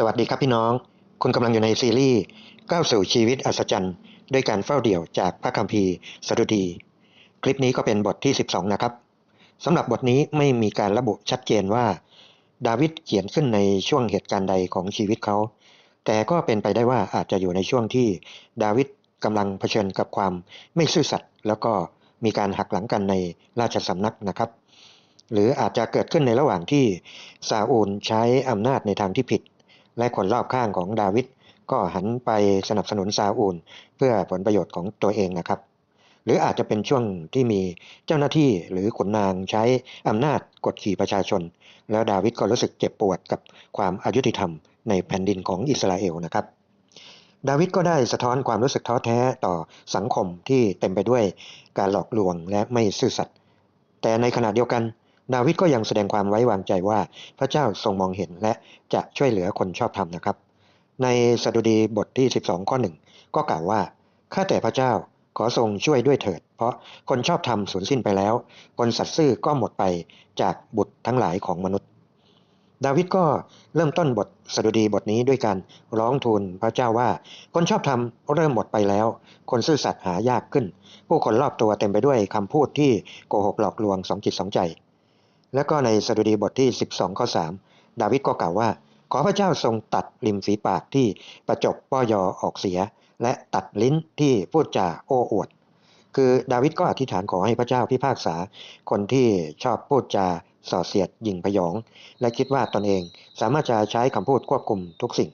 สวัสดีครับพี่น้อง คุณกำลังอยู่ในซีรีส์ก้าวสู่ชีวิตอัศจรรย์ด้วยการเฝ้าเดี่ยวจากพระคัมภีร์สดุดี คลิปนี้ก็เป็นบทที่ 12 นะครับสำหรับบทนี้ไม่มีการระบุชัดเจนว่า ดาวิดเขียนขึ้นในช่วงเหตุการณ์ใดของชีวิตเขา แต่ก็เป็นไปได้ว่าอาจจะอยู่ในช่วงที่ดาวิดกำลังเผชิญกับความไม่ซื่อสัตย์แล้วก็มีการหักหลังกันในราชสำนักนะครับ หรืออาจจะเกิดขึ้นในระหว่างที่ซาอูลใช้อำนาจในทางที่ผิด และคนรอบข้างของดาวิดก็หันไปสนับสนุนซาอูล เพื่อผลประโยชน์ของตัวเองนะครับ หรืออาจจะเป็นช่วงที่มีเจ้าหน้าที่หรือขุนนางใช้อำนาจกดขี่ประชาชน แล้วดาวิดก็รู้สึกเจ็บปวดกับความอายุติธรรมในแผ่นดินของอิสราเอลนะครับดาวิดก็ได้สะท้อนความรู้สึกท้อแท้ต่อสังคมที่เต็มไปด้วยการหลอกลวงและไม่ซื่อสัตย์แต่ในขณะเดียวกัน ดาวิดก็ยังแสดงความไว้วางใจว่าพระเจ้าทรงมองเห็นและจะช่วยเหลือคนชอบธรรมนะครับ ในสดุดีบทที่ 12 ข้อหนึ่งก็กล่าวว่าข้าแต่พระเจ้าขอทรงช่วยด้วยเถิด เพราะคนชอบธรรมสูญสิ้นไปแล้ว คนสัตย์ซื่อก็หมดไปจากบุตรทั้งหลายของมนุษย์ ดาวิดก็เริ่มต้นบทสดุดีบทนี้ด้วยการร้องทูลพระเจ้าว่า คนชอบธรรมเริ่มหมดไปแล้ว คนซื่อสัตย์หายากขึ้น ผู้คนรอบตัวเต็มไปด้วยคำพูดที่โกหกหลอกลวงสองจิตสองใจ แล้วก็ในสดุดีบทที่ 12 ข้อ 3 ดาวิดก็กล่าวว่า ขอพระเจ้าทรงตัดริมฝีปากที่ประจบป้อยอออกเสีย และตัดลิ้นที่พูดจาโอ้อวด คือดาวิดก็อธิษฐานขอให้พระเจ้าพิพากษา คนที่ชอบพูดจาส่อเสียดยิงพยอง และคิดว่าตนเองสามารถจะใช้คำพูดควบคุมทุกสิ่ง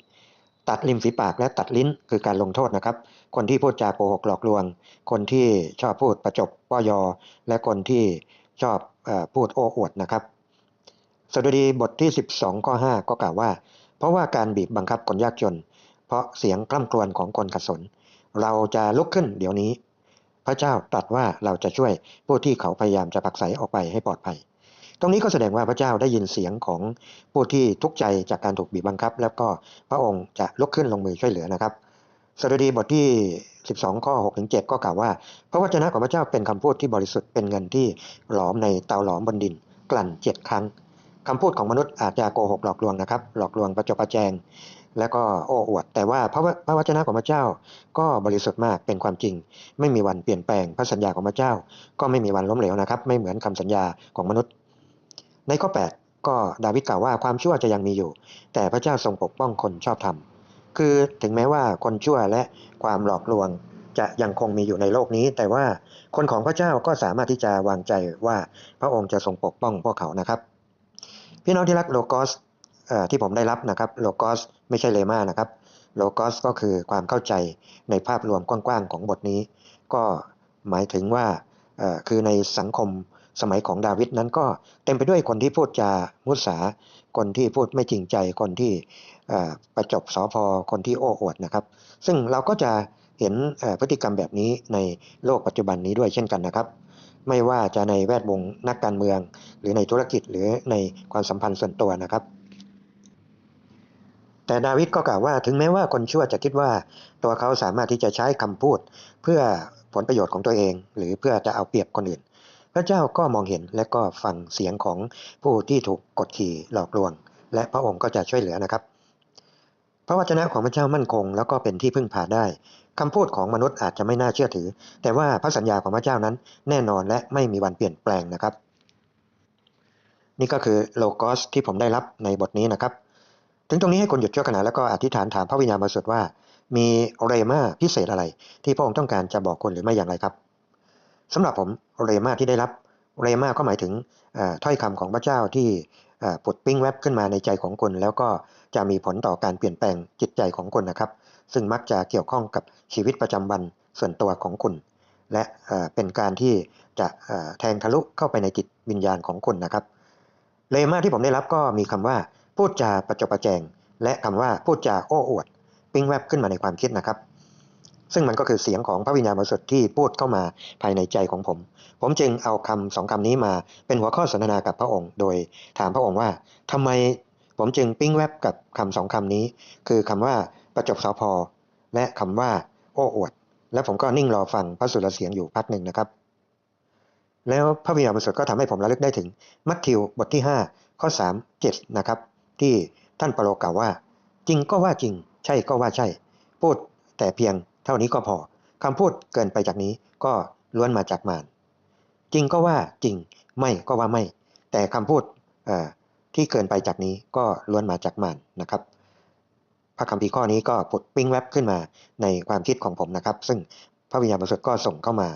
ตัดริมฝีปากและตัดลิ้นคือการลงโทษนะครับ คนที่พูดจาโกหกหลอกลวง คนที่ชอบพูดประจบป้อยอ และคนที่ชอบ พูดโอ้อวดนะครับสดุดีบทที่ 12 ข้อ 5 ก็กล่าวว่า เพราะว่าการบีบบังคับคนยากจน เพราะเสียงกล้ำกลวนของคนขัดสน เราจะลุกขึ้นเดี๋ยวนี้ พระเจ้าตรัสว่าเราจะช่วยผู้ที่เขาพยายามจะผลักไสออกไปให้ปลอดภัย ตรงนี้ก็แสดงว่าพระเจ้าได้ยินเสียงของผู้ที่ทุกข์ใจจากการถูกบีบบังคับ แล้วก็พระองค์จะลุกขึ้นลงมือช่วยเหลือนะครับ สดุดีบทที่ 12 ข้อ6ถึง7ก็กล่าวว่า พระวจนะของพระเจ้าเป็นคำพูดที่บริสุทธิ์เป็นเงินที่หลอมในเตาหลอมบนดิน กลั่นเจ็ดครั้งคำพูดของมนุษย์อาจจะโกหกหลอกลวงนะครับ หลอกลวงประจบประแจง แล้วก็โอ้อวด แต่ว่าพระวพระวจนะของพระเจ้าก็บริสุทธิ์มากเป็นความจริง ไม่มีวันเปลี่ยนแปลงพระสัญญาของพระเจ้า ก็ไม่มีวันล้มเหลวนะครับ ไม่เหมือนคำสัญญาของมนุษย์ ในข้อ 8 ก็ดาวิดกล่าวว่าความชั่วจะยังมีอยู่ แต่พระเจ้าทรงปกป้องคนชอบธรรม คือถึงแม้ว่าคนชั่วและความหลอกลวงจะยังคงมีอยู่ในโลกนี้ แต่ว่าคนของพระเจ้าก็สามารถที่จะวางใจว่าพระองค์จะทรงปกป้องพวกเขานะครับ พี่น้องที่รักโลกอสอที่ผมได้รับนะครับโลกอสไม่ใช่เลมานะครับโลกอสก็คือความเข้าใจในภาพรวมกว้างๆของบทนี้ ก็หมายถึงว่าคือในสังคมสมัยของดาวิดนั้นก็เต็มไปด้วยคนที่พูดจามุสาคนที่พูดไม่จริงใจคนที่ ประจบสอพอคนที่โอ้อวดนะครับ ซึ่งเราก็จะเห็นพฤติกรรมแบบนี้ในโลกปัจจุบันนี้ด้วยเช่นกันนะครับ ไม่ว่าจะในแวดวงนักการเมือง หรือในธุรกิจหรือในความสัมพันธ์ส่วนตัวนะครับ แต่ดาวิดก็กล่าวว่าถึงแม้ว่าคนชั่วจะคิดว่าตัวเขาสามารถที่จะใช้คำพูด เพื่อผลประโยชน์ของตัวเอง หรือเพื่อจะเอาเปรียบคนอื่น พระเจ้าก็มองเห็นและก็ฟังเสียงของผู้ที่ถูกกดขี่หลอกลวง และพระองค์ก็จะช่วยเหลือนะครับ พระวจนะของพระเจ้ามั่นคง แล้วก็เป็นที่พึ่งพาได้คำพูดของมนุษย์อาจจะไม่น่าเชื่อถือ แต่ว่าพระสัญญาของพระเจ้านั้นแน่นอนและไม่มีวันเปลี่ยนแปลงนะครับ นี่ก็คือโลกอสที่ผมได้รับในบทนี้นะครับ ถึงตรงนี้ให้คนหยุดชั่วขณะแล้วก็อธิษฐานถามพระวิญญาณบริสุทธิ์ว่า มีเรมาพิเศษอะไร ที่พระองค์ต้องการจะบอกคนหรือไม่อย่างไรครับสำหรับผมเรมาที่ได้รับเรมาก็หมายถึงถ้อยคำของพระเจ้าที่เอ่อผุดปิ้งแวบขึ้นมาในใจของคนแล้วก็ จะมีผลต่อการเปลี่ยนแปลงจิตใจของคนนะครับ ซึ่งมักจะเกี่ยวข้องกับชีวิตประจำวันส่วนตัวของคุณ และเป็นการที่จะแทงทะลุเข้าไปในจิตวิญญาณของคุณนะครับเลมาที่ผมได้รับก็มีคำว่าพูดจาประจบประแจง และคำว่าพูดจาโอ้อวด ปิ้งแวบขึ้นมาในความคิดนะครับ ซึ่งมันก็คือเสียงของพระวิญญาณบริสุทธิ์ที่พูดเข้ามาภายในใจของผม ผมจึงเอาคำสองคำนี้มาเป็นหัวข้อสนทนากับพระองค์ โดยถามพระองค์ว่าทำไม ผมจึงปิ้งแวบกับคำสองคำนี้ คือคำว่าประจบสอพอ และคำว่า โอ้อวด และผมก็นิ่งรอฟังพระสุรเสียงอยู่พักหนึ่งนะครับ แล้วพระวิญญาณบริสุทธิ์ก็ทำให้ผมระลึกได้ถึงมัทธิวบทที่ 5 ข้อ 3 7 นะครับ ที่ท่านเปโลกล่าวว่า จริงก็ว่าจริง ใช่ก็ว่าใช่ พูดแต่เพียงเท่านี้ก็พอคำพูดเกินไปจากนี้ก็ล้วนมาจากมารจริงก็ว่าจริงไม่ก็ว่าไม่ แต่คำพูดเอ่อ ที่เกินไปจากนี้ก็ล้วนมาจากมารนะครับพระคัมภีร์ข้อนี้ก็ผุดปิ้งแวบขึ้นมาในความคิดของผมนะครับ ซึ่งพระวิญญาณบริสุทธิ์ก็ส่งเข้ามา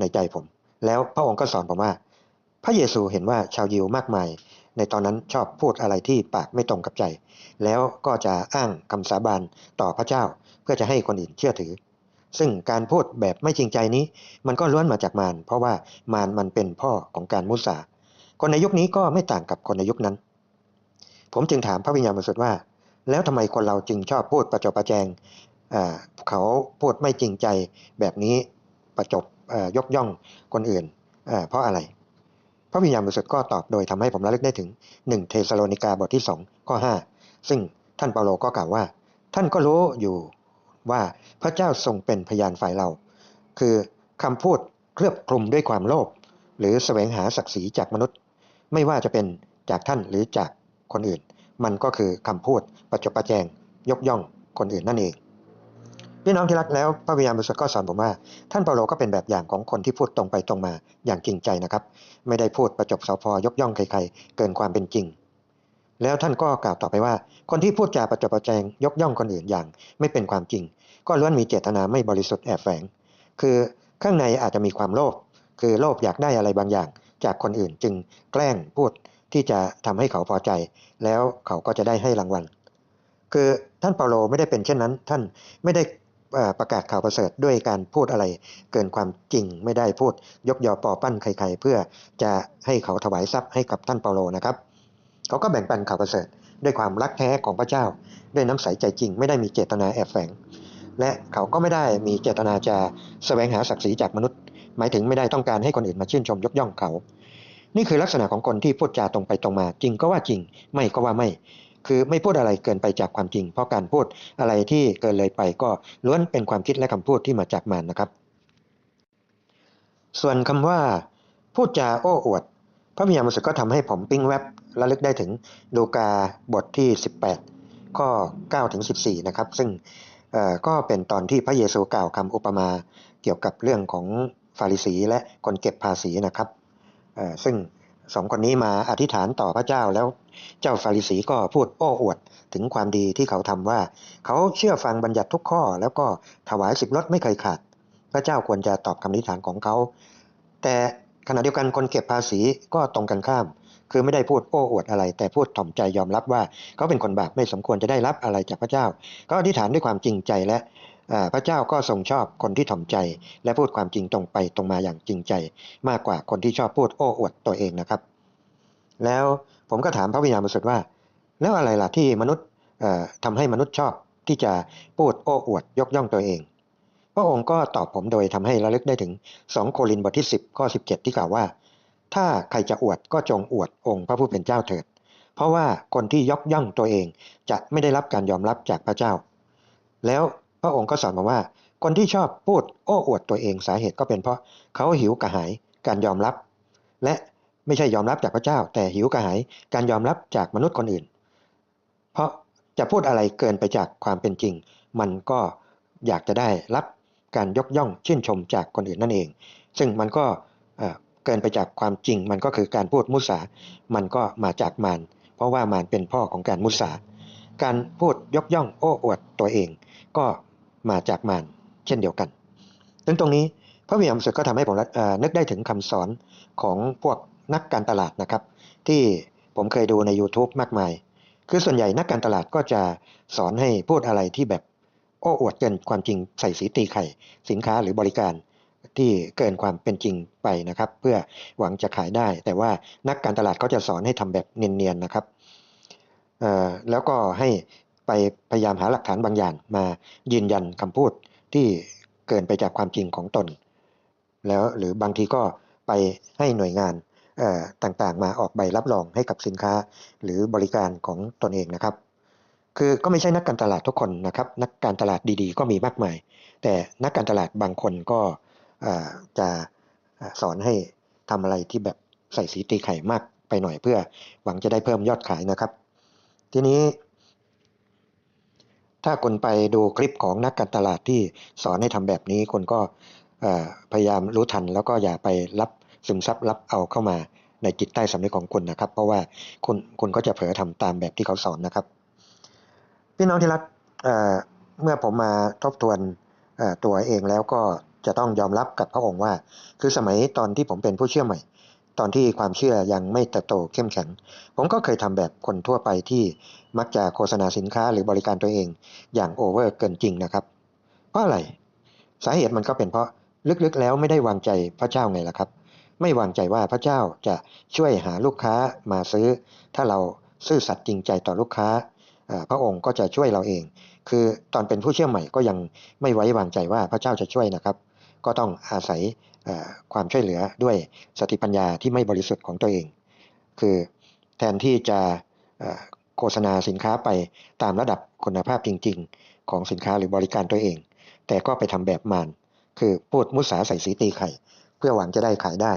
ในใจผม แล้วพระองค์ก็สอนผมว่า พระเยซูเห็นว่าชาวยิวมากมาย ในตอนนั้นชอบพูดอะไรที่ปากไม่ตรงกับใจ แล้วก็จะอ้างคำสาบานต่อพระเจ้า เพื่อจะให้คนอื่นเชื่อถือ ซึ่งการพูดแบบไม่จริงใจนี้ มันก็ล้วนมาจากมารเพราะว่ามารมันเป็นพ่อของการมุสาคนในยุคนี้ก็ไม่ต่างกับคนในยุคนั้น ผมจึงถามพระวิญญาณบริสุทธิ์ว่า แล้วทำไมคนเราจึงชอบพูดประจบประแจงเขาพูดไม่จริงใจแบบนี้ประจบยกย่องคนอื่น เพราะอะไร พระวิญญาณบริสุทธิ์ก็ตอบโดยทำให้ผมระลึกได้ถึง 1 เทสโลนิกาบทที่2ข้อ5ซึ่งท่านเปาโลก็กล่าวว่า ท่านก็รู้อยู่ว่าพระเจ้าทรงเป็นพยานฝ่ายเรา คือคำพูดเคลือบคลุมด้วยความโลภหรือแสวงหาศักดิ์ศรีจากมนุษย์ ไม่ว่าจะเป็นจากท่านหรือจาก คนอื่น มันก็คือคำพูดประจบประแจง ยกย่องคนอื่นนั่นเอง พี่น้องที่รักแล้วพระวิญญาณบริสุทธิ์ก็สอนผมว่า ท่านเปาโลก็เป็นแบบอย่างของคนที่พูดตรงไปตรงมาอย่างจริงใจนะครับ ไม่ได้พูดประจบเสาพอยกย่องใครๆ เกินความเป็นจริง แล้วท่านก็กล่าวต่อไปว่า คนที่พูดจาประจบประแจง ยกย่องคนอื่นอย่าง ไม่เป็นความจริง ก็ล้วนมีเจตนาไม่บริสุทธิ์แอบแฝง คือข้างในอาจจะมีความโลภคือโลภอยากได้อะไรบางอย่าง จากคนอื่นจึงแกล้งพูด ที่จะทำให้เขาพอใจ แล้วเขาก็จะได้ให้รางวัล คือท่านเปาโลไม่ได้เป็นเช่นนั้น ท่านไม่ได้ประกาศข่าวประเสริฐด้วยการพูดอะไรเกินความจริงไม่ได้พูดยกยอปอปั้นใครๆเพื่อจะให้เขาถวายทรัพย์ให้กับท่านเปาโลนะครับเขาก็แบ่งปันข่าวประเสริฐด้วยความรักแท้ของพระเจ้า ด้วยน้ำใสใจจริง ไม่ได้มีเจตนาแอบแฝง และเขาก็ไม่ได้มีเจตนาจะแสวงหาศักดิ์ศรีจากมนุษย์ หมายถึงไม่ได้ต้องการให้คนอื่นมาชื่นชมยกย่องเขา นี่คือลักษณะของคนที่พูดจาตรงไปตรงมา จริงก็ว่าจริง ไม่ก็ว่าไม่ คือไม่พูดอะไรเกินไปจากความจริง เพราะการพูดอะไรที่เกินเลยไปก็ล้วนเป็นความคิดและคำพูดที่มาจากมารนะครับ ส่วนคำว่า พูดจาโอ้อวด พระวิญญาณบริสุก็ทำให้ผมปิ้งแวบระลึกได้ถึงดูกาบทที่ 18 ข้อ9ถึง14 นะครับ ซึ่งก็เป็นตอนที่พระเยซูกล่าวคำอุปมาเกี่ยวกับเรื่องของฟาริสีและคนเก็บภาษีนะครับ ซึ่งสองคนนี้มาอธิษฐานต่อพระเจ้าแล้วเจ้าฟาริสีก็พูดโอ้อวดถึงความดีที่เขาทำว่า เขาเชื่อฟังบัญญัติทุกข้อ แล้วก็ถวายสิบลดไม่เคยขาด พระเจ้าควรจะตอบคำอธิษฐานของเขา แต่ขณะเดียวกันคนเก็บภาษีก็ตรงกันข้าม คือไม่ได้พูดโอ้อวดอะไร แต่พูดถ่อมใจยอมรับว่าเขาเป็นคนบาปไม่สมควรจะได้รับอะไรจากพระเจ้าเขาอธิษฐานด้วยความจริงใจและ พระเจ้าก็ทรงชอบคนที่ถ่อมใจ และพูดความจริงตรงไปตรงมาอย่างจริงใจ มากกว่าคนที่ชอบพูดโอ้อวดตัวเองนะครับ แล้วผมก็ถามพระวิญญาณบริสุทธิ์ว่า แล้วอะไรล่ะที่มนุษย์เอ่อทำให้มนุษย์ชอบที่จะพูดโอ้อวดยกย่องตัวเอง พระองค์ก็ตอบผมโดยทำให้ระลึกได้ถึง 2 โครินธ์บทที่ 10ข้อ17 ที่กล่าวว่า ถ้าใครจะอวดก็จงอวดองค์พระผู้เป็นเจ้าเถิด เพราะว่าคนที่ยกย่องตัวเองจะไม่ได้รับการยอมรับจากพระเจ้า แล้ว พระองค์ก็สอนมาว่า คนที่ชอบพูดโอ้อวดตัวเองสาเหตุก็เป็นเพราะเขาหิวกระหายการยอมรับ และไม่ใช่ยอมรับจากพระเจ้า แต่หิวกระหายการยอมรับจากมนุษย์คนอื่น เพราะจะพูดอะไรเกินไปจากความเป็นจริง มันก็อยากจะได้รับการยกย่องชื่นชมจากคนอื่นนั่นเอง ซึ่งมันก็เอ่อเกินไปจากความจริง มันก็คือการพูดมุสา มันก็มาจากมารเพราะว่ามารเป็นพ่อของการมุสา การพูดยกย่องโอ้อวดตัวเอง ก็ มาจากมารเช่นเดียวกันถึงตรงนี้พระวิญญาณสุทธิ์ก็ทำให้ผมนึกได้ถึงคำสอนของพวกนักการตลาดนะครับ ที่ผมเคยดูใน YouTube มากมาย คือส่วนใหญ่นักการตลาดก็จะสอนให้พูดอะไรที่แบบโอ้อวดเกินความจริงใส่สีตีไข่ สินค้าหรือบริการที่เกินความเป็นจริงไปนะครับ เพื่อหวังจะขายได้ แต่ว่านักการตลาดเขาจะสอนให้ทำแบบเนียนๆนะครับแล้วก็ให้ ไปพยายามหาหลักฐานบางอย่างมายืนยันคำพูดที่เกินไปจากความจริงของตน แล้วหรือบางทีก็ไปให้หน่วยงานต่างๆ มาออกใบรับรองให้กับสินค้า หรือบริการของตนเองนะครับ คือก็ไม่ใช่นักการตลาดทุกคนนะครับ นักการตลาดดีๆ ก็มีมากมาย แต่นักการตลาดบางคนก็จะสอนให้ทำอะไรที่แบบใส่สีตีไข่มากไปหน่อยเพื่อหวังจะได้เพิ่มยอดขายนะครับ ทีนี้ ถ้าคุณไปดูคลิปของนักการตลาดที่สอนให้ทำแบบนี้คุณก็พยายามรู้ทัน แล้วก็อย่าไปรับซึมซับรับเอาเข้ามาในจิตใต้สำนึกของคุณนะครับ เพราะว่าคุณคุณก็จะเผลอทำตามแบบที่เขาสอนนะครับ พี่น้องที่รักเเมื่อผมมาทบทวนตัวเองแล้วก็จะต้องยอมรับกับพระองค์ว่า คือสมัยตอนที่ผมเป็นผู้เชื่อใหม่ ตอนที่ความเชื่อยังไม่เติบโตเข้มแข็ง ผมก็เคยทำแบบคนทั่วไปที่มักจะโฆษณาสินค้าหรือบริการตัวเอง อย่างโอเวอร์เกินจริงนะครับ เพราะอะไร สาเหตุมันก็เป็นเพราะลึกๆแล้วไม่ได้วางใจพระเจ้าไงล่ะครับ ไม่วางใจว่าพระเจ้าจะช่วยหาลูกค้ามาซื้อ ถ้าเราซื่อสัตย์จริงใจต่อลูกค้า พระองค์ก็จะช่วยเราเอง คือตอนเป็นผู้เชื่อใหม่ก็ยังไม่ไว้วางใจว่าพระเจ้าจะช่วยนะครับ ก็ต้องอาศัยความช่วยเหลือด้วยสติปัญญาที่ไม่บริสุทธิ์ของตัวเอง คือแทนที่จะโฆษณาสินค้าไปตามระดับคุณภาพจริง ๆ ของสินค้าหรือบริการตัวเอง แต่ก็ไปทำแบบมารคือพูดมุสาใส่สีตีไข่ เพื่อหวังจะได้ขายได้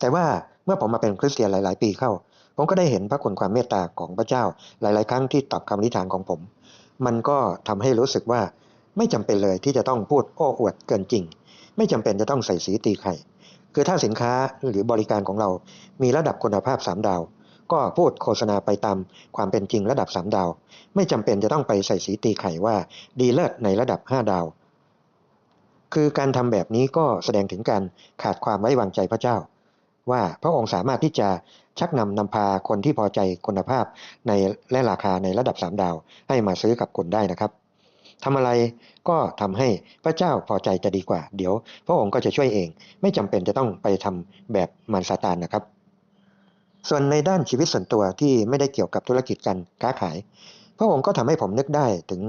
แต่ว่าเมื่อผมมาเป็นคริสเตียนหลาย ๆ ปีเข้า ผมก็ได้เห็นพระคุณความเมตตาของพระเจ้าหลาย ๆ ครั้งที่ตอบคำอธิษฐานของผม มันก็ทำให้รู้สึกว่าไม่จำเป็นเลยที่จะต้องพูดโอ้อวดเกินจริง ไม่จำเป็นจะต้องใส่สีตีไข่ คือถ้าสินค้าหรือบริการของเรามีระดับคุณภาพ 3 ดาว ก็พูดโฆษณาไปตามความเป็นจริงระดับ 3 ดาว ไม่จำเป็นจะต้องไปใส่สีตีไข่ว่าดีเลิศในระดับ 5 ดาว คือการทำแบบนี้ก็แสดงถึงการขาดความไว้วางใจพระเจ้า ว่าพระองค์สามารถที่จะชักนำนำพาคนที่พอใจคุณภาพในและราคาในระดับ 3 ดาว ให้มาซื้อกับคุณได้นะครับ ทำอะไรก็ทำให้พระเจ้าพอใจจะดีกว่า เดี๋ยวพระองค์ก็จะช่วยเอง ไม่จำเป็นจะต้องไปทำแบบมารซาตานนะครับ ส่วนในด้านชีวิตส่วนตัวที่ไม่ได้เกี่ยวกับธุรกิจการค้าขาย พระองค์ก็ทำให้ผมนึกได้ถึง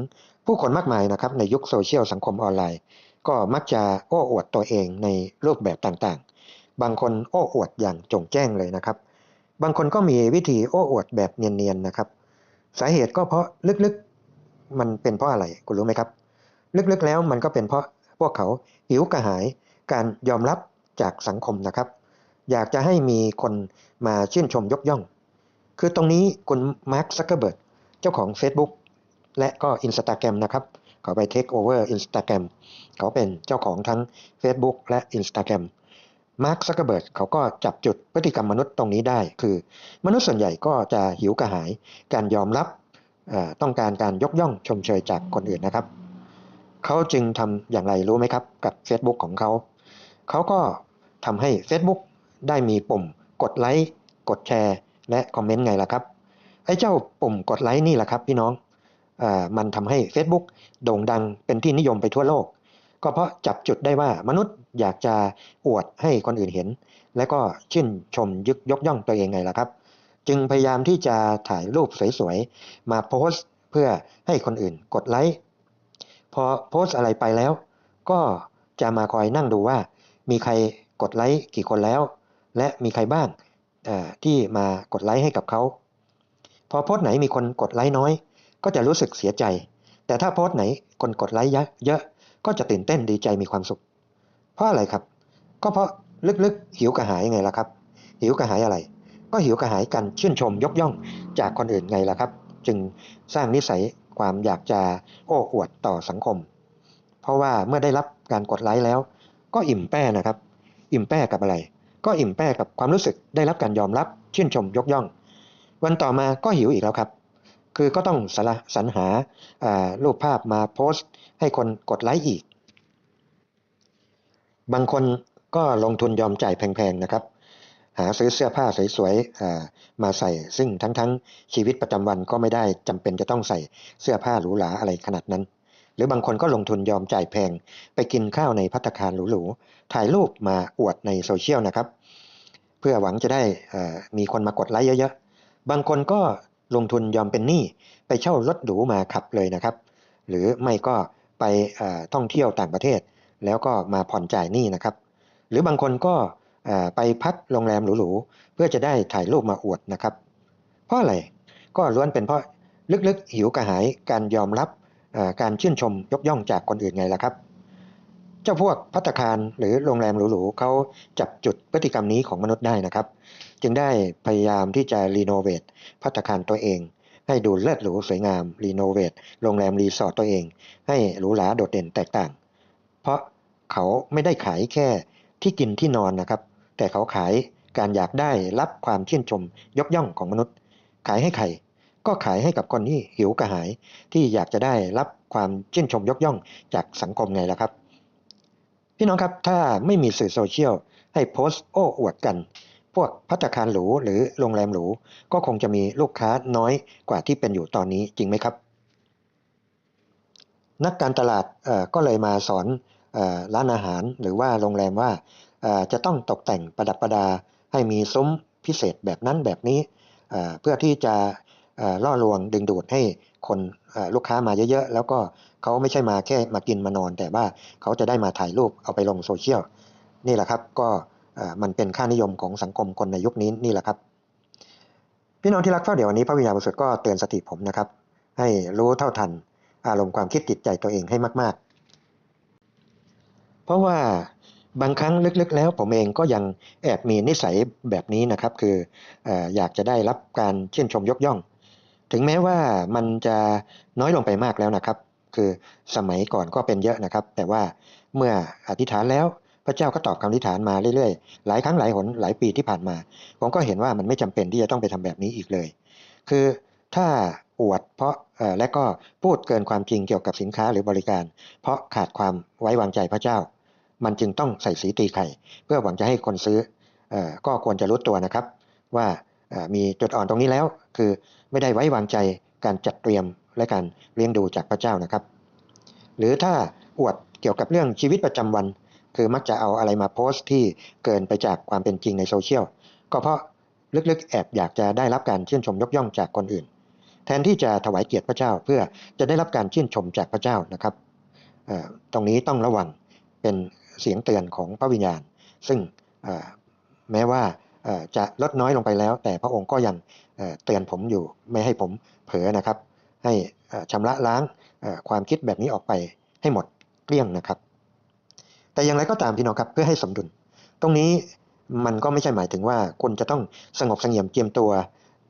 ผู้คนมากมายนะครับในยุคโซเชียลสังคมออนไลน์ ก็มักจะโอ้อวดตัวเองในรูปแบบต่างๆ บางคนโอ้อวดอย่างจงแจ้งเลยนะครับ บางคนก็มีวิธีโอ้อวดแบบเนียนๆนะครับ สาเหตุก็เพราะลึกๆ มันเป็นเพราะอะไรคุณรู้ไหมครับ ลึกๆแล้วมันก็เป็นเพราะพวกเขาหิวกระหายการยอมรับจากสังคมนะครับ อยากจะให้มีคนมาชื่นชมยกย่อง คือตรงนี้คุณมาร์คซักเกอร์เบิร์ดเจ้าของ Facebook และก็ Instagram นะครับเขาไปเทคโอเวอร์ Instagram เขาเป็นเจ้าของทั้ง Facebook และ Instagram มาร์คซักเกอร์เบิร์ดเขาก็จับจุดพฤติกรรมมนุษย์ตรงนี้ได้ คือ มนุษย์ส่วนใหญ่ก็จะหิวกระหาย การยอมรับ ต้องการการยกย่องชมเชยจากคนอื่นนะครับ เขาจึงทำอย่างไรรู้ไหมครับ กับ Facebook ของเขา เขาก็ทำให้ Facebook ได้มีปุ่มกดไลค์กดแชร์และคอมเมนต์ไงล่ะครับไอ้เจ้าปุ่มกดไลค์นี่แหละครับพี่น้องอมันทำให้ Facebook โด่งดังเป็นที่นิยมไปทั่วโลก ก็เพราะจับจุดได้ว่ามนุษย์อยากจะอวดให้คนอื่นเห็น และก็ชื่นชมยึกยกย่องตัวเองไงล่ะครับ จึงพยายามที่จะถ่ายรูปสวยๆ มาโพสต์เพื่อให้คนอื่นกดไลค์ พอโพสต์อะไรไปแล้ว ก็จะมาคอยนั่งดูว่า มีใครกดไลค์กี่คนแล้ว และมีใครบ้างที่มากดไลค์ให้กับเขา พอโพสต์ไหนมีคนกดไลค์น้อย ก็จะรู้สึกเสียใจ แต่ถ้าโพสต์ไหนคนกดไลค์เยอะเยอะก็จะตื่นเต้นดีใจมีความสุข เพราะอะไรครับ ก็เพราะลึกๆหิวกระหายไงล่ะครับ หิวกระหายอะไร ก็หิวกระหายการชื่นชมยกย่องจากคนอื่นไงล่ะครับ จึงสร้างนิสัยความอยากจะโอ้อวดต่อสังคม เพราะว่าเมื่อได้รับการกดไลค์แล้ว ก็อิ่มแป้นะครับ อิ่มแป้กับอะไร ก็อิ่มแป้กับความรู้สึกได้รับการยอมรับชื่นชมยกย่อง วันต่อมาก็หิวอีกแล้วครับ คือก็ต้องสละสรรหาารูปภาพมาโพสต์ ให้คนกดไลค์อีก บางคนก็ลงทุนยอมจ่ายแพงๆนะครับ หาซื้อเสื้อผ้าสวยๆมาใส่ ซึ่งทั้งๆ ชีวิตประจำวันก็ไม่ได้จำเป็นจะต้องใส่เสื้อผ้าหรูหราอะไรขนาดนั้น หรือบางคนก็ลงทุนยอมจ่ายแพง ไปกินข้าวในพัตคารหรูๆถ่ายรูปมาอวดในโซเชียลนะครับ เพื่อหวังจะได้มีคนมากดไลค์เยอะๆ บางคนก็ลงทุนยอมเป็นหนี้ไปเช่ารถหรูมาขับเลยนะครับ หรือไม่ก็ไปท่องเที่ยวต่างประเทศ แล้วก็มาผ่อนจ่ายหนี้นะครับ หรือบางคนก็ ไปพักโรงแรมหรูๆ เพื่อจะได้ถ่ายรูปมาอวดนะครับ เพราะอะไรก็ล้วนเป็นเพราะลึกๆ หิวกระหายการยอมรับการชื่นชมยกย่องจากคนอื่นไงล่ะครับ เจ้าพวกพัตคารหรือโรงแรมหรูๆเขาจับจุดพฤติกรรมนี้ของมนุษย์ได้นะครับ จึงได้พยายามที่จะรีโนเวทพัตคารตัวเอง ให้ดูเลิศหรูสวยงามรีโนเวทโรงแรมรีสอร์ทตัวเอง ให้หรูหราโดดเด่นแตกต่าง เพราะเขาไม่ได้ขายแค่ที่กินที่นอนนะครับ แต่เขาขายการอยากได้รับความชื่นชมยกย่องของมนุษย์ ขายให้ใคร ก็ขายให้กับคนที่หิวกระหาย ที่อยากจะได้รับความชื่นชมยกย่องจากสังคมไงล่ะครับ พี่น้องครับถ้าไม่มีสื่อโซเชียลให้โพสต์โอ้อวดกัน พวกพัตตาคารหรูหรือโรงแรมหรูก็คงจะมีลูกค้าน้อยกว่าที่เป็นอยู่ตอนนี้จริงไหมครับ นักการตลาดก็เลยมาสอนออร้านอาหารหรือว่าโรงแรมว่า จะต้องตกแต่งประดับประดา ให้มีซุ้มพิเศษแบบนั้นแบบนี้ เพื่อที่จะล่อลวงดึงดูดให้คนลูกค้ามาเยอะๆ แล้วก็เขาไม่ใช่มาแค่มากินมานอน แต่ว่าเขาจะได้มาถ่ายรูปเอาไปลงโซเชียลนี่แหละครับก็มันเป็นค่านิยมของสังคมคนในยุคนี้นี่แหละครับ พี่น้องที่รักเฝ้าเดี๋ยววันนี้พระวิญญาณบริสุทธิ์ก็เตือนสติผมนะครับ ให้รู้เท่าทันอารมณ์ความคิดจิตใจตัวเองให้มาก ๆ เพราะว่า บางครั้งลึกๆแล้วผมเองก็ยังแอบมีนิสัยแบบนี้นะครับ คืออยากจะได้รับการชื่นชมยกย่อง ถึงแม้ว่ามันจะน้อยลงไปมากแล้วนะครับ คือสมัยก่อนก็เป็นเยอะนะครับ แต่ว่าเมื่ออธิษฐานแล้วพระเจ้าก็ตอบคำอธิษฐานมาเรื่อยๆ หลายครั้งหลายหนหลายปีที่ผ่านมา ผมก็เห็นว่ามันไม่จำเป็นที่จะต้องไปทำแบบนี้อีกเลย คือถ้าอวดเพราะและก็พูดเกินความจริงเกี่ยวกับสินค้าหรือบริการ เพราะขาดความไว้วางใจพระเจ้า มันจึงต้องใส่สีตีไข่ เพื่อหวังจะให้คนซื้อออก็ควรจะรู้ตัวนะครับ ว่ามีจุดอ่อนตรงนี้แล้ว คือไม่ได้ไว้วางใจการจัดเตรียมและการเลี้ยงดูจากพระเจ้านะครับ หรือถ้าอวดเกี่ยวกับเรื่องชีวิตประจำวัน คือมักจะเอาอะไรมาโพสต์ที่เกินไปจากความเป็นจริงในโซเชียลก็เพราะลึกๆ แอบอยากจะได้รับการชื่นชมยกย่องจากคนอื่น แทนที่จะถวายเกียรติพระเจ้าเพื่อจะได้รับการชื่นชมจากพระเจ้านะครับตรงนี้ต้องระวังเป็น เสียงเตือนของพระวิญญาณ ซึ่งแม้ว่าจะลดน้อยลงไปแล้ว แต่พระองค์ก็ยังเตือนผมอยู่ไม่ให้ผมเผลอนะครับ ให้ชำระล้างความคิดแบบนี้ออกไปให้หมดเกลี้ยงนะครับ แต่อย่างไรก็ตามพี่น้องครับเพื่อให้สมดุล ตรงนี้มันก็ไม่ใช่หมายถึงว่าคุณจะต้องสงบเสงี่ยมเจียมตัว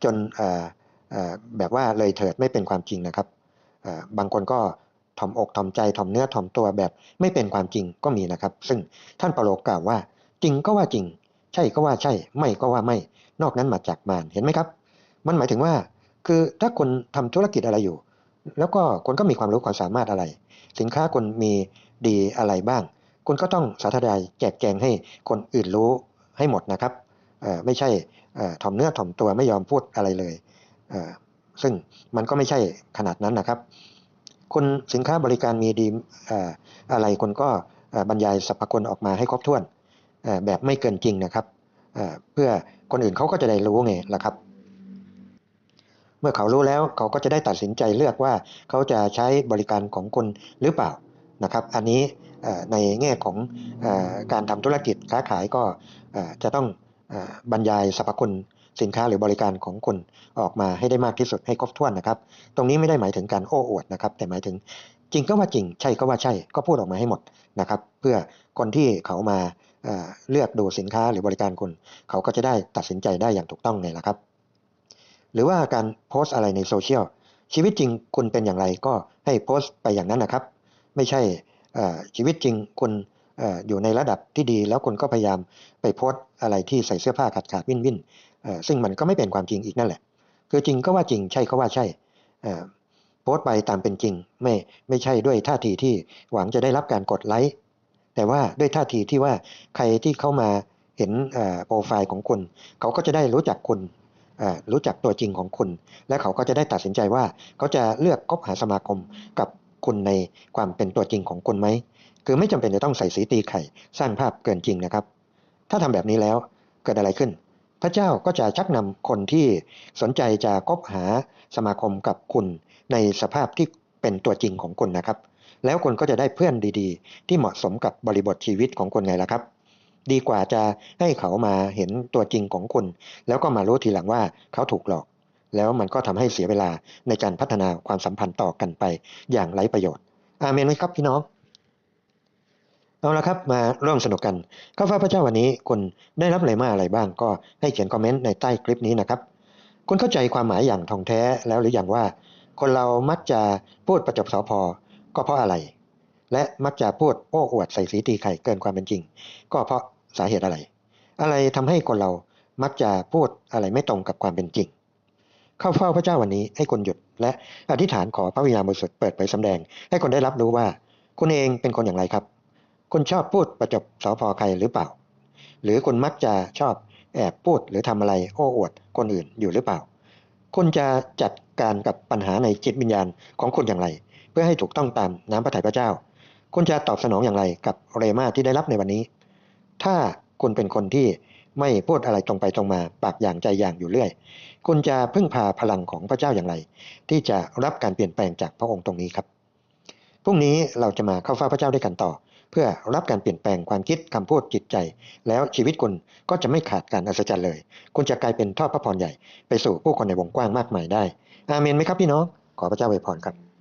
จนแบบว่าเลยเถิดไม่เป็นความจริงนะครับบางคนก็ ถ่อมอกถ่อมใจถ่อมเนื้อถ่อมตัวแบบ ไม่เป็นความจริงก็มีนะครับ ซึ่งท่านเปโลกล่าวว่า จริงก็ว่าจริง ใช่ก็ว่าใช่ ไม่ก็ว่าไม่ นอกนั้นมาจากมารเห็นไหมครับ มันหมายถึงว่า คือถ้าคุณทำธุรกิจอะไรอยู่ แล้วก็คุณก็มีความรู้ความสามารถอะไร สินค้าคุณมีดีอะไรบ้าง คุณก็ต้องสาธยายแจกแจงให้คนอื่นรู้ให้หมดนะครับไม่ใช่ถ่อมเนื้อถ่อมตัวไม่ยอมพูดอะไรเลย ซึ่งมันก็ไม่ใช่ขนาดนั้นนะครับ คุณสินค้าบริการมีดีอะไรคุณก็บรรยายสรรพคุณออกมาให้ครบถ้วนแบบไม่เกินจริงนะครับเพื่อคนอื่นเขาก็จะได้รู้ไงล่ะครับ เมื่อเขารู้แล้วเขาก็จะได้ตัดสินใจเลือกว่าเขาจะใช้บริการของคุณหรือเปล่านะครับ อันนี้ในแง่ของการทำธุรกิจค้าขายก็จะต้องบรรยายสรรพคุณ สินค้าหรือบริการของคุณออกมาให้ได้มากที่สุดให้ครบถ้วนนะครับ ตรงนี้ไม่ได้หมายถึงการโอ้อวดนะครับ แต่หมายถึงจริงก็ว่าจริง ใช่ก็ว่าใช่ก็พูดออกมาให้หมดนะครับ เพื่อคนที่เขามาเเลือกดูสินค้าหรือบริการคุณ เขาก็จะได้ตัดสินใจได้อย่างถูกต้องไงล่ะครับ หรือว่าการโพสต์อะไรในโซเชียลชีวิตจริงคุณเป็นอย่างไรก็ให้โพสต์ไปอย่างนั้นนะครับ ไม่ใช่ชีวิตจริงคุณอยู่ในระดับที่ดีแล้วคุณก็พยายามไปโพสต์อะไรที่ใส่เสื้อผ้าขาดขาดวินวินเอ่อ ซึ่งมันก็ไม่เป็นความจริงอีกนั่นแหละ คือจริงก็ว่าจริงใช่ก็ว่าใช่โพสต์ไปตามเป็นจริงไม่ไม่ใช่ด้วยท่าทีที่หวังจะได้รับการกดไลค์แต่ว่าด้วยท่าทีที่ว่าใครที่เข้ามาเห็นโปรไฟล์ของคุณ เขาก็จะได้รู้จักคุณรู้จักตัวจริงของคุณ และเขาก็จะได้ตัดสินใจว่าเขาจะเลือกคบหาสมาคมกับคุณในความเป็นตัวจริงของคุณไหมคือไม่จำเป็นจะต้องใส่สีตีไข่ สร้างภาพเกินจริงนะครับ ถ้าทำแบบนี้แล้วเกิดอะไรขึ้น พระเจ้าก็จะชักนำคนที่สนใจจะคบหาสมาคมกับคุณในสภาพที่เป็นตัวจริงของคุณนะครับ แล้วคุณก็จะได้เพื่อนดีๆ ที่เหมาะสมกับบริบทชีวิตของคุณไงล่ะครับ ดีกว่าจะให้เขามาเห็นตัวจริงของคุณ แล้วก็มารู้ทีหลังว่าเขาถูกหลอก แล้วมันก็ทำให้เสียเวลาในการพัฒนาความสัมพันธ์ต่อกันไปอย่างไร้ประโยชน์ อาเมนไหมครับพี่น้อง เอาละครับมาร่วมสนุกกันข้าฟ้าพระเจ้าวันนี้คุณได้รับอะไรมาอะไรบ้างก็ให้เขียนคอมเมนต์ในใต้คลิปนี้นะครับ คุณเข้าใจความหมายอย่างท่องแท้แล้วหรืออยังว่า คนเรามักจะพูดประจบสอพอก็เพราะอะไร และมักจะพูดโอ้อวดใส่สีตีไข่เกินความเป็นจริง ก็เพราะสาเหตุอะไร อะไรทำให้คนเรามักจะพูดอะไรไม่ตรงกับความเป็นจริง เข้าเฝ้าพระเจ้าวันนี้ให้คนหยุด และอธิษฐานขอพระวิญญาณบริสุทธิ์เปิดเผยสำแดง ให้คนได้รับรู้ว่า คุณเองเป็นคนอย่างไรครับ คุณชอบพูดประจบสอพอใครหรือเปล่า หรือคุณมักจะชอบแอบพูดหรือทำอะไรโอ้อวดคนอื่นอยู่หรือเปล่า คุณจะจัดการกับปัญหาในจิตวิญญาณของคุณอย่างไร เพื่อให้ถูกต้องตามน้ำพระทัยพระเจ้า คุณจะตอบสนองอย่างไรกับเรมาที่ได้รับในวันนี้ ถ้าคุณเป็นคนที่ไม่พูดอะไรตรงไปตรงมา ปากอย่างใจอย่างอยู่เรื่อย คุณจะพึ่งพาพลังของพระเจ้าอย่างไร ที่จะรับการเปลี่ยนแปลงจากพระองค์ตรงนี้ครับพรุ่งนี้เราจะมาเข้าเฝ้าพระเจ้าด้วยกันต่อ เพื่อรับการเปลี่ยนแปลงความคิดคำพูดจิตใจ แล้วชีวิตคุณก็จะไม่ขาดการอัศจรรย์เลย คุณจะกลายเป็นท่อพระพรใหญ่ ไปสู่ผู้คนในวงกว้างมากมายได้ อาเมนไหมครับพี่น้อง ขอพระเจ้าอวยพรครับ